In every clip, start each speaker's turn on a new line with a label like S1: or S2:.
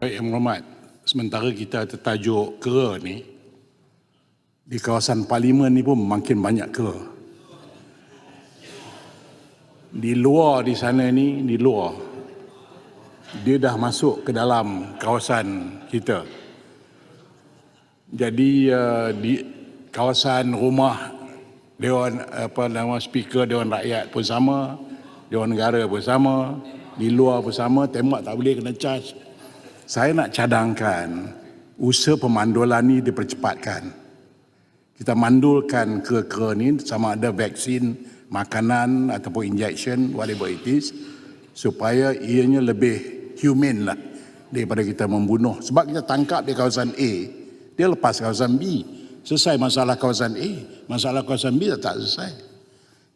S1: Baik, Yang Berhormat, sementara kita tertajuk kera ni, di kawasan parlimen ni pun makin banyak kera. Di luar di sana ni, di luar, dia dah masuk ke dalam kawasan kita. Jadi uh, di kawasan rumah Dewan apa nama speaker Dewan Rakyat pun sama, Dewan Negara pun sama, di luar pun sama, tembak tak boleh kena charge. Saya nak cadangkan usaha pemandulan ni dipercepatkan. Kita mandulkan ke-ke ni sama ada vaksin, makanan ataupun injection, whatever it is, supaya ianya lebih human lah daripada kita membunuh. Sebab kita tangkap di kawasan A, dia lepas kawasan B. Selesai masalah kawasan A, masalah kawasan B tak selesai.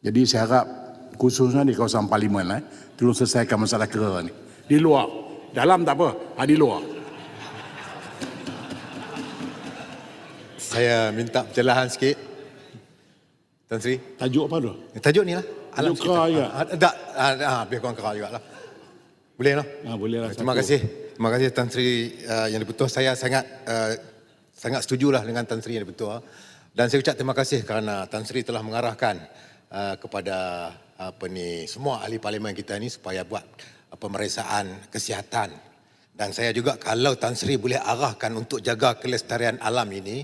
S1: Jadi saya harap khususnya di kawasan parlimen eh, tolong selesaikan masalah kera ni. Di luar, dalam tak apa, ha, di luar.
S2: Saya minta pencerahan sikit. Tan Sri.
S1: Tajuk apa tu?
S2: Eh, Tajuk ni lah.
S1: Tajuk
S2: sikit.
S1: kera juga?
S2: Ah, ah, Tak, ah, ah, biar korang kera juga lah. Boleh lah.
S1: Ha, boleh lah.
S2: Terima
S1: satu.
S2: kasih. Terima kasih Tan Sri uh, yang dibetul. Saya sangat uh, sangat setuju lah dengan Tan Sri yang dibetul. Dan saya ucap terima kasih kerana Tan Sri telah mengarahkan uh, kepada apa ni semua ahli parlimen kita ni supaya buat uh, pemeriksaan kesihatan. Dan saya juga kalau Tan Sri boleh arahkan untuk jaga kelestarian alam ini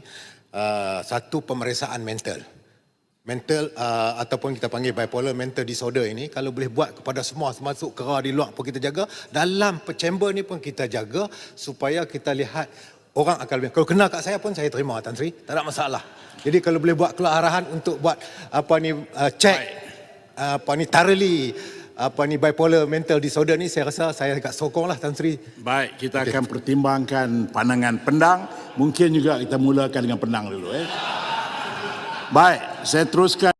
S2: uh, satu pemeriksaan mental. Mental uh, ataupun kita panggil bipolar mental disorder ini kalau boleh buat kepada semua termasuk kera di luar pun kita jaga. Dalam chamber ni pun kita jaga supaya kita lihat orang akan lebih. Kalau kena kat saya pun saya terima Tan Sri. Tak ada masalah. Jadi kalau boleh buat keluar arahan untuk buat apa ni uh, check apa ni thoroughly apa ni bipolar mental disorder ni saya rasa saya agak sokong lah Tan Sri
S1: Baik, kita akan pertimbangkan pandangan pendang. Mungkin juga kita mulakan dengan pendang dulu. Eh. Baik, saya teruskan.